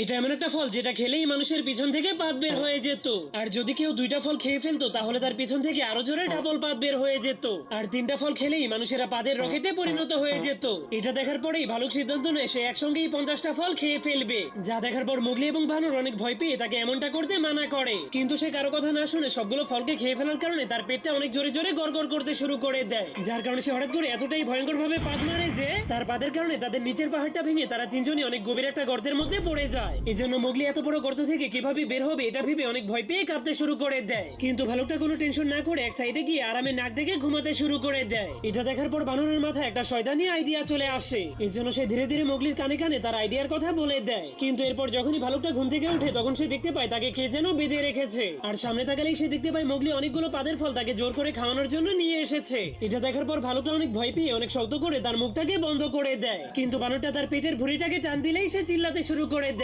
এটা এমন একটা ফল যেটা খেলেই মানুষের পিছন থেকে পাত বের হয়ে যেত। আর যদি কেউ দুইটা ফল খেয়ে ফেলতো, তাহলে তার পিছন থেকে আরও জোরে ডাবল পাত বের হয়ে যেত। আর তিনটা ফল খেলেই মানুষেরা পাদের রকেটে পরিণত হয়ে যেত। এটা দেখার পরেই ভালুক সিদ্ধান্ত নেয় সে একসঙ্গেই পঞ্চাশটা ফল খেয়ে ফেলবে। যা দেখার পর মুগলি এবং বানর অনেক ভয় পেয়ে তাকে এমনটা করতে মানা করে। কিন্তু সে কারও কথা না শুনে সবগুলো ফলকে খেয়ে ফেলার কারণে তার পেটটা অনেক জোরে জোরে গড়গড় করতে শুরু করে দেয়। যার কারণে সে হঠাৎ করে এতটাই ভয়ঙ্কর ভাবে পাত মারে যে, তার পাদের কারণে তাদের নিচের পাহাড়টা ভেঙে তারা তিনজনই অনেক গভীর একটা গর্তের মধ্যে পড়ে যায়। জন্য মুগলি এত বড় গর্ত থেকে কীভাবে বের হবে এটা ভেবে অনেক ভয় পেয়ে কাঁপতে শুরু করে দেয়। কিন্তু ভালুকটা কোনো টেনশন না করে এক সাইডে গিয়ে আরামে নাক ঘুমাতে শুরু করে দেয়। এটা দেখার পর বানরের মাথায় একটা শয়তানি আইডিয়া চলে আসে। সে ধীরে ধীরে মুগলির কানে কানে তার আইডিয়ার কথা বলে দেয়। কিন্তু এরপর যখনই ভালুকটা ঘুম থেকে উঠে তখন সে দেখতে পায় তাকে কে যেন বেঁধে রেখেছে। আর সামনে তাকালেই সে দেখতে পায় মুগলি অনেকগুলো পাদের ফল তাকে জোর করে খাওয়ানোর জন্য নিয়ে এসেছে। এটা দেখার পর ভালুকটা অনেক ভয় পেয়ে অনেক শক্ত করে তার মুখটাকে বন্ধ করে দেয়। কিন্তু বানরটা তার পেটের ভুঁড়িটাকে টান দিলেই সে চিল্লাতে শুরু করে দেয়।